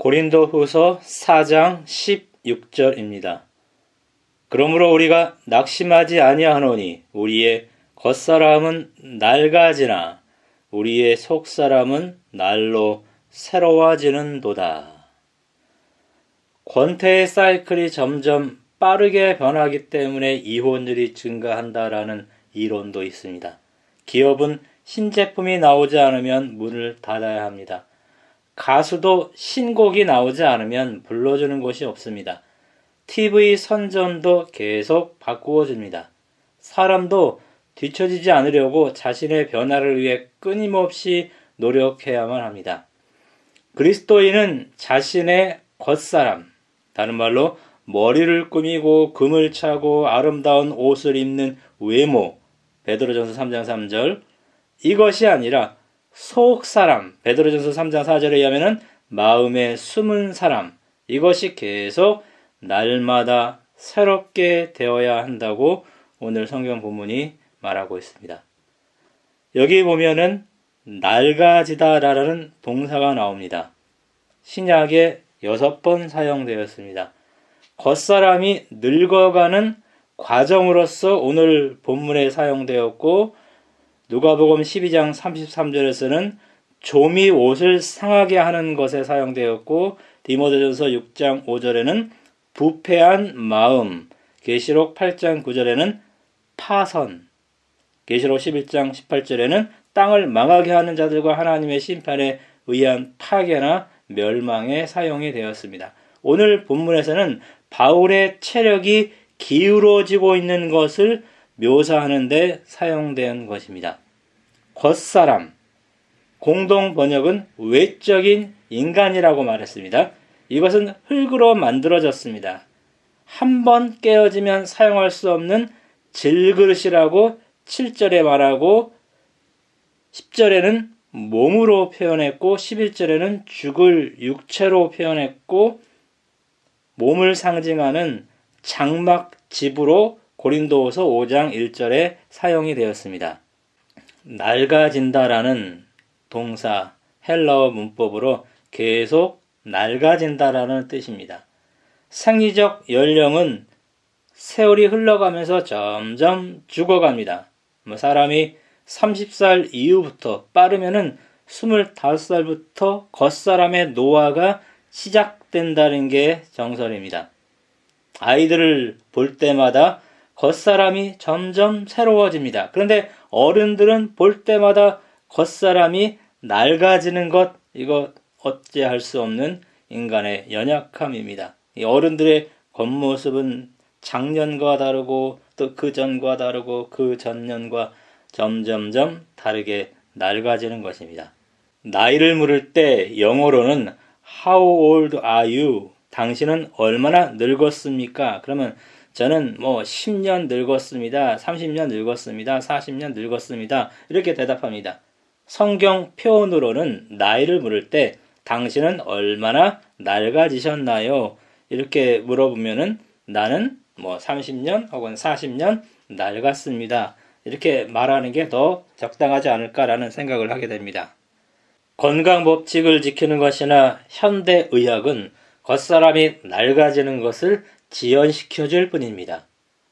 고린도 후서 4장 16절입니다. 그러므로 우리가 낙심하지 아니하노니 우리의 겉사람은 낡아지나 우리의 속사람은 날로 새로워지는도다. 권태의 사이클이 점점 빠르게 변하기 때문에 이혼율이 증가한다라는 이론도 있습니다. 기업은 신제품이 나오지 않으면 문을 닫아야 합니다. 가수도 신곡이 나오지 않으면 불러주는 곳이 없습니다. TV 선전도 계속 바꾸어 줍니다. 사람도 뒤처지지 않으려고 자신의 변화를 위해 끊임없이 노력해야만 합니다. 그리스도인은 자신의 겉사람, 다른 말로 머리를 꾸미고 금을 차고 아름다운 옷을 입는 외모, 베드로전서 3장 3절, 이것이 아니라 속 사람, 베드로전서 3장 4절에 의하면은 마음에 숨은 사람, 이것이 계속 날마다 새롭게 되어야 한다고 오늘 성경 본문이 말하고 있습니다. 여기 보면은 낡아지다라는 동사가 나옵니다. 신약에 여섯 번 사용되었습니다. 겉사람이 늙어가는 과정으로서 오늘 본문에 사용되었고 누가복음 12장 33절에서는 조미 옷을 상하게 하는 것에 사용되었고 디모데전서 6장 5절에는 부패한 마음, 계시록 8장 9절에는 파선, 계시록 11장 18절에는 땅을 망하게 하는 자들과 하나님의 심판에 의한 파괴나 멸망에 사용이 되었습니다. 오늘 본문에서는 바울의 체력이 기울어지고 있는 것을 묘사하는데 사용된 것입니다. 겉사람, 공동 번역은 외적인 인간이라고 말했습니다. 이것은 흙으로 만들어졌습니다. 한 번 깨어지면 사용할 수 없는 질그릇이라고 7절에 말하고 10절에는 몸으로 표현했고 11절에는 죽을 육체로 표현했고 몸을 상징하는 장막 집으로 고린도후서 5장 1절에 사용이 되었습니다. 낡아진다라는 동사 헬라어 문법으로 계속 낡아진다라는 뜻입니다. 생리적 연령은 세월이 흘러가면서 점점 죽어갑니다. 뭐 사람이 30살 이후부터 빠르면은 25살부터 겉사람의 노화가 시작된다는 게 정설입니다. 아이들을 볼 때마다 겉사람이 점점 새로워집니다. 그런데 어른들은 볼 때마다 겉사람이 낡아지는 것, 이거 어찌할 수 없는 인간의 연약함입니다. 이 어른들의 겉모습은 작년과 다르고 또 그 전과 다르고 그 전년과 점점점 다르게 낡아지는 것입니다. 나이를 물을 때 영어로는 How old are you? 당신은 얼마나 늙었습니까? 그러면 저는 뭐 10년 늙었습니다. 30년 늙었습니다. 40년 늙었습니다. 이렇게 대답합니다. 성경 표현으로는 나이를 물을 때 당신은 얼마나 낡아지셨나요? 이렇게 물어보면은 나는 뭐 30년 혹은 40년 낡았습니다. 이렇게 말하는 게 더 적당하지 않을까라는 생각을 하게 됩니다. 건강 법칙을 지키는 것이나 현대 의학은 겉사람이 낡아지는 것을 지연시켜 줄 뿐입니다.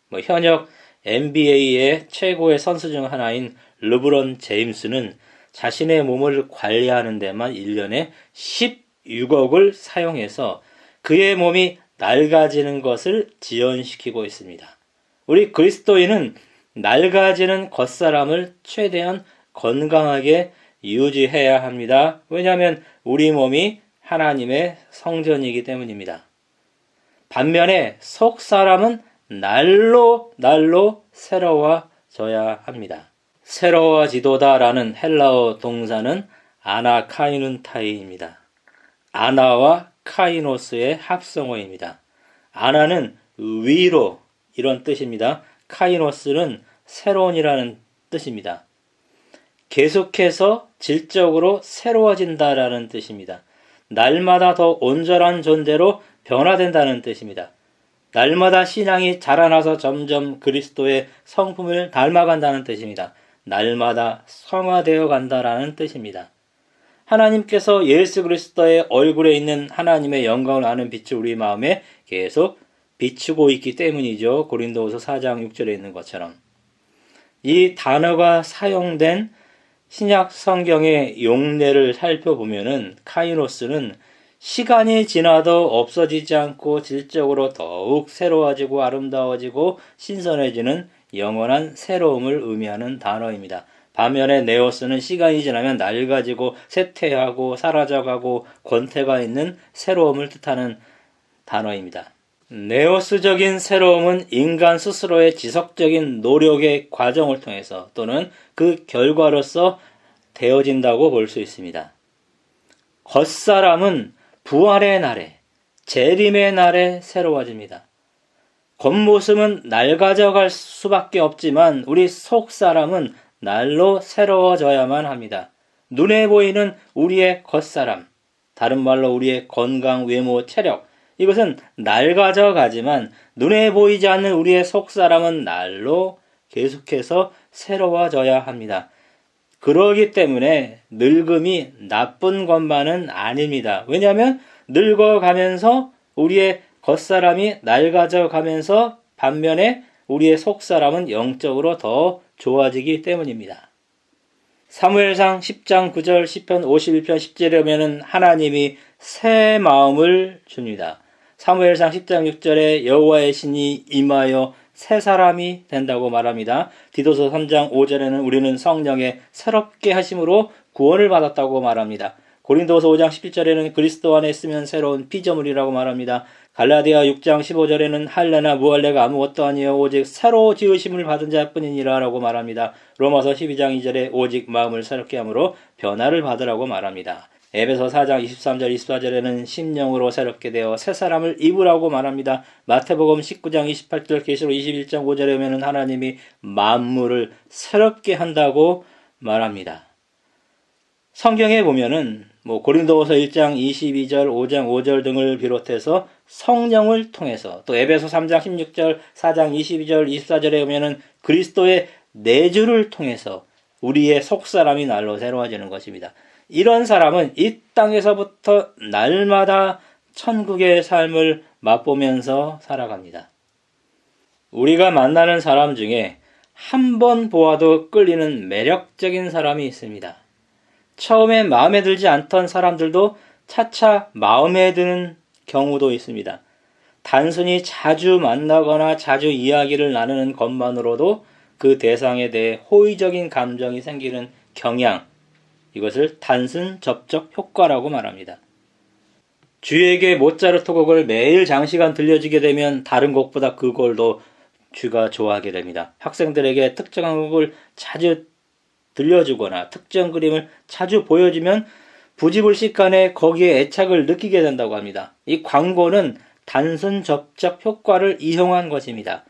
뭐 현역 NBA의 최고의 선수 중 하나인 르브론 제임스는 자신의 몸을 관리하는 데만 1년에 16억을 사용해서 그의 몸이 낡아지는 것을 지연시키고 있습니다. 우리 그리스도인은 낡아지는 겉사람을 최대한 건강하게 유지해야 합니다. 왜냐하면 우리 몸이 하나님의 성전이기 때문입니다. 반면에 속 사람은 날로 날로 새로워져야 합니다. 새로워지도다라는 헬라어 동사는 아나카이눈타이입니다. 아나와 카이노스의 합성어입니다. 아나는 위로 이런 뜻입니다. 카이노스는 새로운이라는 뜻입니다. 계속해서 질적으로 새로워진다라는 뜻입니다. 날마다 더 온전한 존재로 변화된다는 뜻입니다. 날마다 신앙이 자라나서 점점 그리스도의 성품을 닮아간다는 뜻입니다. 날마다 성화되어 간다라는 뜻입니다. 하나님께서 예수 그리스도의 얼굴에 있는 하나님의 영광을 아는 빛을 우리 마음에 계속 비추고 있기 때문이죠. 고린도후서 4장 6절에 있는 것처럼. 이 단어가 사용된 신약 성경의 용례를 살펴보면은 카이노스는 시간이 지나도 없어지지 않고 질적으로 더욱 새로워지고 아름다워지고 신선해지는 영원한 새로움을 의미하는 단어입니다. 반면에 네오스는 시간이 지나면 낡아지고 쇠퇴하고 사라져가고 권태가 있는 새로움을 뜻하는 단어입니다. 네오스적인 새로움은 인간 스스로의 지속적인 노력의 과정을 통해서 또는 그 결과로서 되어진다고 볼 수 있습니다. 겉사람은 부활의 날에, 재림의 날에 새로워집니다. 겉모습은 낡아져 갈 수밖에 없지만 우리 속 사람은 날로 새로워져야만 합니다. 눈에 보이는 우리의 겉사람, 다른 말로 우리의 건강, 외모, 체력, 이것은 낡아져 가지만 눈에 보이지 않는 우리의 속사람은 날로 계속해서 새로워져야 합니다. 그러기 때문에 늙음이 나쁜 것만은 아닙니다. 왜냐하면 늙어가면서 우리의 겉사람이 낡아져 가면서 반면에 우리의 속사람은 영적으로 더 좋아지기 때문입니다. 사무엘상 10장 9절 10편 51편 10절에 보면 하나님이 새 마음을 줍니다. 사무엘상 10장 6절에 여호와의 신이 임하여 새 사람이 된다고 말합니다. 디도서 3장 5절에는 우리는 성령의 새롭게 하심으로 구원을 받았다고 말합니다. 고린도서 5장 17절에는 그리스도 안에 있으면 새로운 피조물이라고 말합니다. 갈라디아 6장 15절에는 할례나 무할례가 아무것도 아니요 오직 새로 지으심을 받은 자뿐이니라라고 말합니다. 로마서 12장 2절에 오직 마음을 새롭게 함으로 변화를 받으라고 말합니다. 에베소 4장 23절 24절에는 심령으로 새롭게 되어 새 사람을 입으라고 말합니다. 마태복음 19장 28절 계시록 21장 5절에 보면 하나님이 만물을 새롭게 한다고 말합니다. 성경에 보면은 뭐 고린도후서 1장 22절, 5장 5절 등을 비롯해서 성령을 통해서 또 에베소 3장 16절, 4장 22절, 24절에 보면은 그리스도의 내주를 통해서 우리의 속사람이 날로 새로워지는 것입니다. 이런 사람은 이 땅에서부터 날마다 천국의 삶을 맛보면서 살아갑니다. 우리가 만나는 사람 중에 한 번 보아도 끌리는 매력적인 사람이 있습니다. 처음에 마음에 들지 않던 사람들도 차차 마음에 드는 경우도 있습니다. 단순히 자주 만나거나 자주 이야기를 나누는 것만으로도 그 대상에 대해 호의적인 감정이 생기는 경향, 이것을 단순 접촉 효과라고 말합니다. 주에게 모차르트 곡을 매일 장시간 들려주게 되면 다른 곡보다 그 곡도 주가 좋아하게 됩니다. 학생들에게 특정한 곡을 자주 들려주거나 특정 그림을 자주 보여주면 부지불식간에 거기에 애착을 느끼게 된다고 합니다. 이 광고는 단순 접촉 효과를 이용한 것입니다.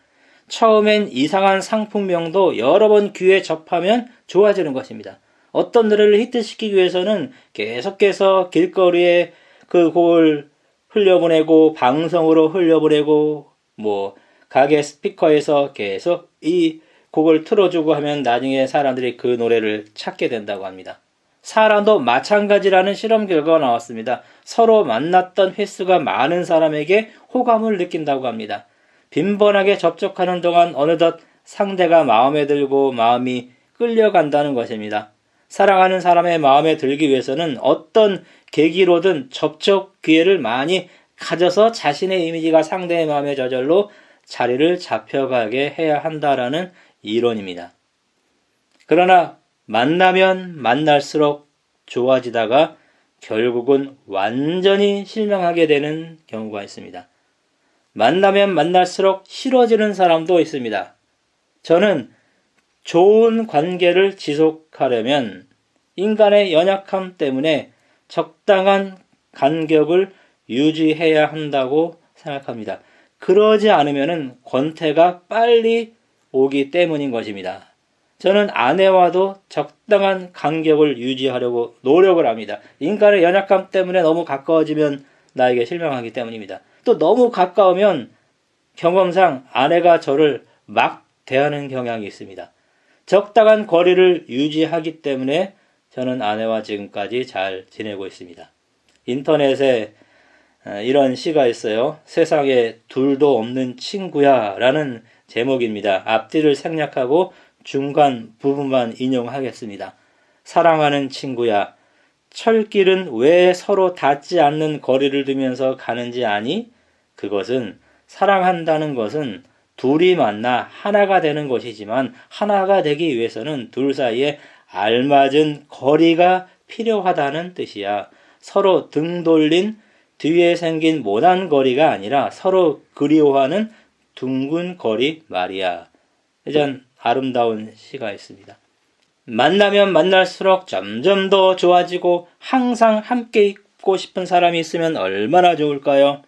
처음엔 이상한 상품명도 여러 번 귀에 접하면 좋아지는 것입니다. 어떤 노래를 히트시키기 위해서는 계속해서 길거리에 그 곡을 흘려보내고 방송으로 흘려보내고 뭐 가게 스피커에서 계속 이 곡을 틀어주고 하면 나중에 사람들이 그 노래를 찾게 된다고 합니다. 사람도 마찬가지라는 실험 결과가 나왔습니다. 서로 만났던 횟수가 많은 사람에게 호감을 느낀다고 합니다. 빈번하게 접촉하는 동안 어느덧 상대가 마음에 들고 마음이 끌려간다는 것입니다. 사랑하는 사람의 마음에 들기 위해서는 어떤 계기로든 접촉 기회를 많이 가져서 자신의 이미지가 상대의 마음에 저절로 자리를 잡혀가게 해야 한다라는 이론입니다. 그러나 만나면 만날수록 좋아지다가 결국은 완전히 실망하게 되는 경우가 있습니다. 만나면 만날수록 싫어지는 사람도 있습니다. 저는 좋은 관계를 지속하려면 인간의 연약함 때문에 적당한 간격을 유지해야 한다고 생각합니다. 그러지 않으면 권태가 빨리 오기 때문인 것입니다. 저는 아내와도 적당한 간격을 유지하려고 노력을 합니다. 인간의 연약함 때문에 너무 가까워지면 나에게 실망하기 때문입니다. 또 너무 가까우면 경험상 아내가 저를 막 대하는 경향이 있습니다. 적당한 거리를 유지하기 때문에 저는 아내와 지금까지 잘 지내고 있습니다. 인터넷에 어, 이런 시가 있어요. 세상에 둘도 없는 친구야 라는 제목입니다. 앞뒤를 생략하고 중간 부분만 인용하겠습니다. 사랑하는 친구야. 철길은 왜 서로 닿지 않는 거리를 두면서 가는지 아니? 그것은 사랑한다는 것은 둘이 만나 하나가 되는 것이지만 하나가 되기 위해서는 둘 사이에 알맞은 거리가 필요하다는 뜻이야. 서로 등 돌린 뒤에 생긴 모난 거리가 아니라 서로 그리워하는 둥근 거리 말이야. 이전 아름다운 시가 있습니다. 만나면 만날수록 점점 더 좋아지고 항상 함께 있고 싶은 사람이 있으면 얼마나 좋을까요?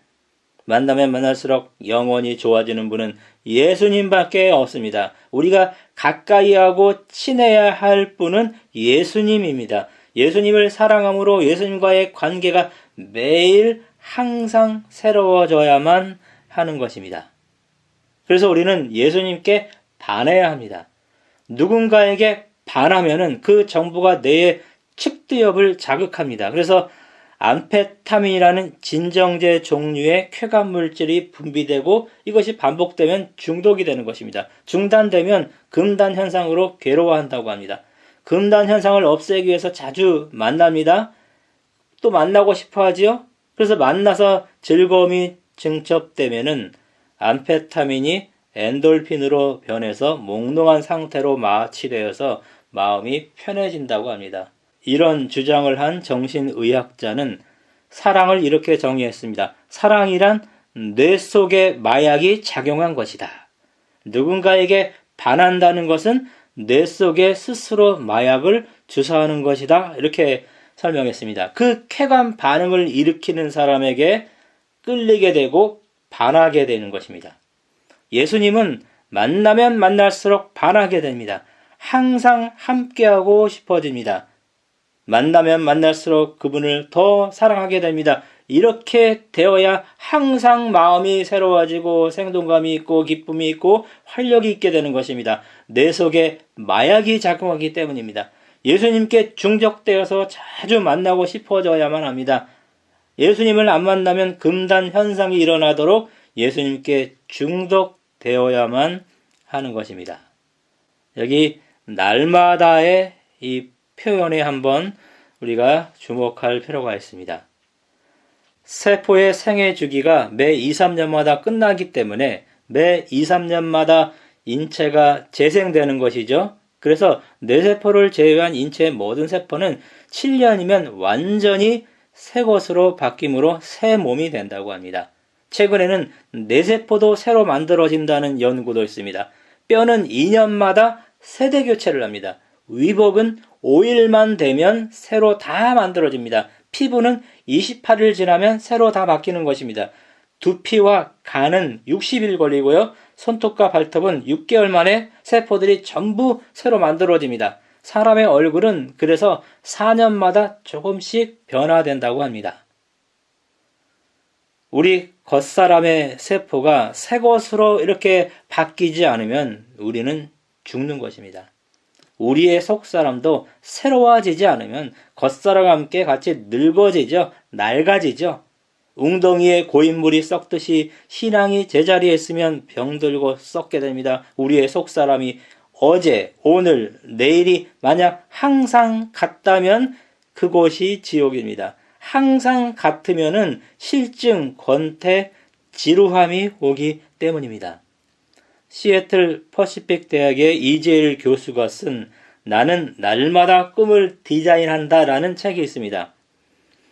만나면 만날수록 영원히 좋아지는 분은 예수님밖에 없습니다. 우리가 가까이 하고 친해야 할 분은 예수님입니다. 예수님을 사랑함으로 예수님과의 관계가 매일 항상 새로워져야만 하는 것입니다. 그래서 우리는 예수님께 반해야 합니다. 누군가에게 반하면은 그 정보가 뇌의 측두엽을 자극합니다. 그래서 암페타민이라는 진정제 종류의 쾌감 물질이 분비되고 이것이 반복되면 중독이 되는 것입니다. 중단되면 금단 현상으로 괴로워한다고 합니다. 금단 현상을 없애기 위해서 자주 만납니다. 또 만나고 싶어 하지요? 그래서 만나서 즐거움이 증첩되면은 암페타민이 엔돌핀으로 변해서 몽롱한 상태로 마취되어서 마음이 편해진다고 합니다. 이런 주장을 한 정신의학자는 사랑을 이렇게 정의했습니다. 사랑이란 뇌 속에 마약이 작용한 것이다. 누군가에게 반한다는 것은 뇌 속에 스스로 마약을 주사하는 것이다. 이렇게 설명했습니다. 그 쾌감 반응을 일으키는 사람에게 끌리게 되고 반하게 되는 것입니다. 예수님은 만나면 만날수록 반하게 됩니다. 항상 함께하고 싶어집니다. 만나면 만날수록 그분을 더 사랑하게 됩니다. 이렇게 되어야 항상 마음이 새로워지고 생동감이 있고 기쁨이 있고 활력이 있게 되는 것입니다. 내 속에 마약이 작용하기 때문입니다. 예수님께 중적되어서 자주 만나고 싶어져야만 합니다. 예수님을 안 만나면 금단 현상이 일어나도록 예수님께 중독되어야만 하는 것입니다. 여기 날마다의 이 표현에 한번 우리가 주목할 필요가 있습니다. 세포의 생애 주기가 매 2, 3년마다 끝나기 때문에 매 2, 3년마다 인체가 재생되는 것이죠. 그래서 뇌세포를 제외한 인체의 모든 세포는 7년이면 완전히 새 것으로 바뀜으로 새 몸이 된다고 합니다. 최근에는 뇌세포도 새로 만들어진다는 연구도 있습니다. 뼈는 2년마다 세대 교체를 합니다. 위복은 5일만 되면 새로 다 만들어집니다. 피부는 28일 지나면 새로 다 바뀌는 것입니다. 두피와 간은 60일 걸리고요. 손톱과 발톱은 6개월 만에 세포들이 전부 새로 만들어집니다. 사람의 얼굴은 그래서 4년마다 조금씩 변화된다고 합니다. 우리 겉사람의 세포가 새 것으로 이렇게 바뀌지 않으면 우리는 죽는 것입니다. 우리의 속 사람도 새로워지지 않으면 겉사람과 함께 같이 늙어지죠. 낡아지죠. 웅덩이에 고인물이 썩듯이 신앙이 제자리에 있으면 병들고 썩게 됩니다. 우리의 속 사람이 어제, 오늘, 내일이 만약 항상 같다면 그곳이 지옥입니다. 항상 같으면은 실증, 권태, 지루함이 오기 때문입니다. 시애틀 퍼시픽 대학의 이재일 교수가 쓴 나는 날마다 꿈을 디자인한다 라는 책이 있습니다.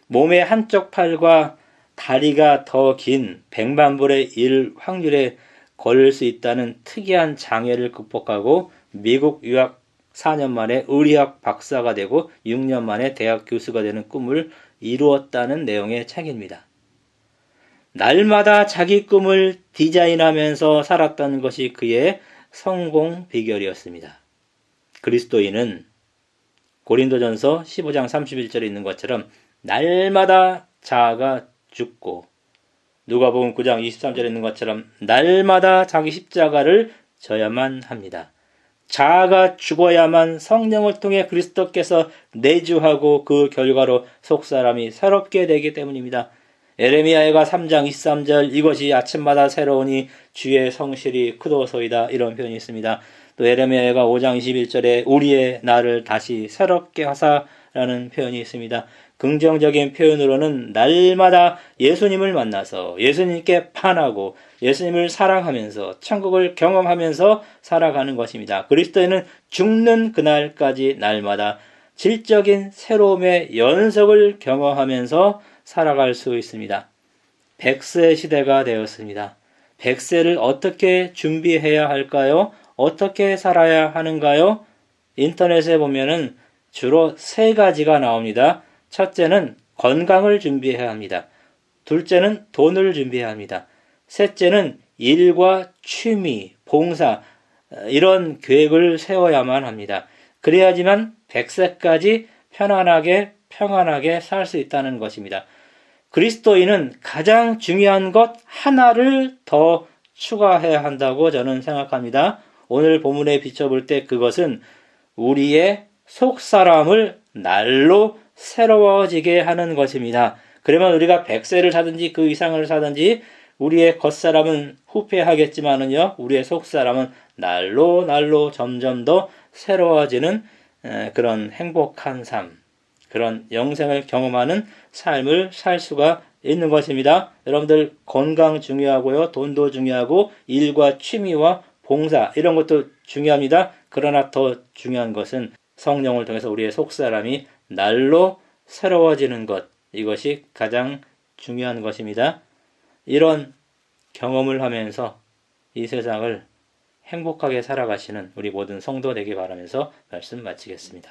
몸의 한쪽 팔과 다리가 더 긴 백만불의 일 확률에 걸릴 수 있다는 특이한 장애를 극복하고 미국 유학 4년 만에 의리학 박사가 되고 6년 만에 대학 교수가 되는 꿈을 이루었다는 내용의 책입니다. 날마다 자기 꿈을 디자인하면서 살았다는 것이 그의 성공 비결이었습니다. 그리스도인은 고린도전서 15장 31절에 있는 것처럼 날마다 자아가 죽고 누가복음 9장 23절에 있는 것처럼 날마다 자기 십자가를 져야만 합니다. 자아가 죽어야만 성령을 통해 그리스도께서 내주하고 그 결과로 속사람이 새롭게 되기 때문입니다. 에레미야가 3장 23절 이것이 아침마다 새로우니 주의 성실이 크도소이다 이런 표현이 있습니다. 또 에레미야가 5장 21절에 우리의 나를 다시 새롭게 하사라는 표현이 있습니다. 긍정적인 표현으로는 날마다 예수님을 만나서 예수님께 반하고 예수님을 사랑하면서 천국을 경험하면서 살아가는 것입니다. 그리스도인은 죽는 그날까지 날마다 질적인 새로움의 연속을 경험하면서 살아갈 수 있습니다. 백세 시대가 되었습니다. 백세를 어떻게 준비해야 할까요? 어떻게 살아야 하는가요? 인터넷에 보면은 주로 세 가지가 나옵니다. 첫째는 건강을 준비해야 합니다. 둘째는 돈을 준비해야 합니다. 셋째는 일과 취미, 봉사, 이런 계획을 세워야만 합니다. 그래야지만 100세까지 편안하게, 평안하게 살 수 있다는 것입니다. 그리스도인은 가장 중요한 것 하나를 더 추가해야 한다고 저는 생각합니다. 오늘 본문에 비춰볼 때 그것은 우리의 속 사람을 날로 새로워지게 하는 것입니다. 그러면 우리가 100세를 사든지 그 이상을 사든지 우리의 겉사람은 후패하겠지만은요, 우리의 속사람은 날로 날로 점점 더 새로워지는 그런 행복한 삶, 그런 영생을 경험하는 삶을 살 수가 있는 것입니다. 여러분들 건강 중요하고요, 돈도 중요하고 일과 취미와 봉사 이런 것도 중요합니다. 그러나 더 중요한 것은 성령을 통해서 우리의 속사람이 날로 새로워지는 것 이것이 가장 중요한 것입니다. 이런 경험을 하면서 이 세상을 행복하게 살아가시는 우리 모든 성도 되기 바라면서 말씀 마치겠습니다.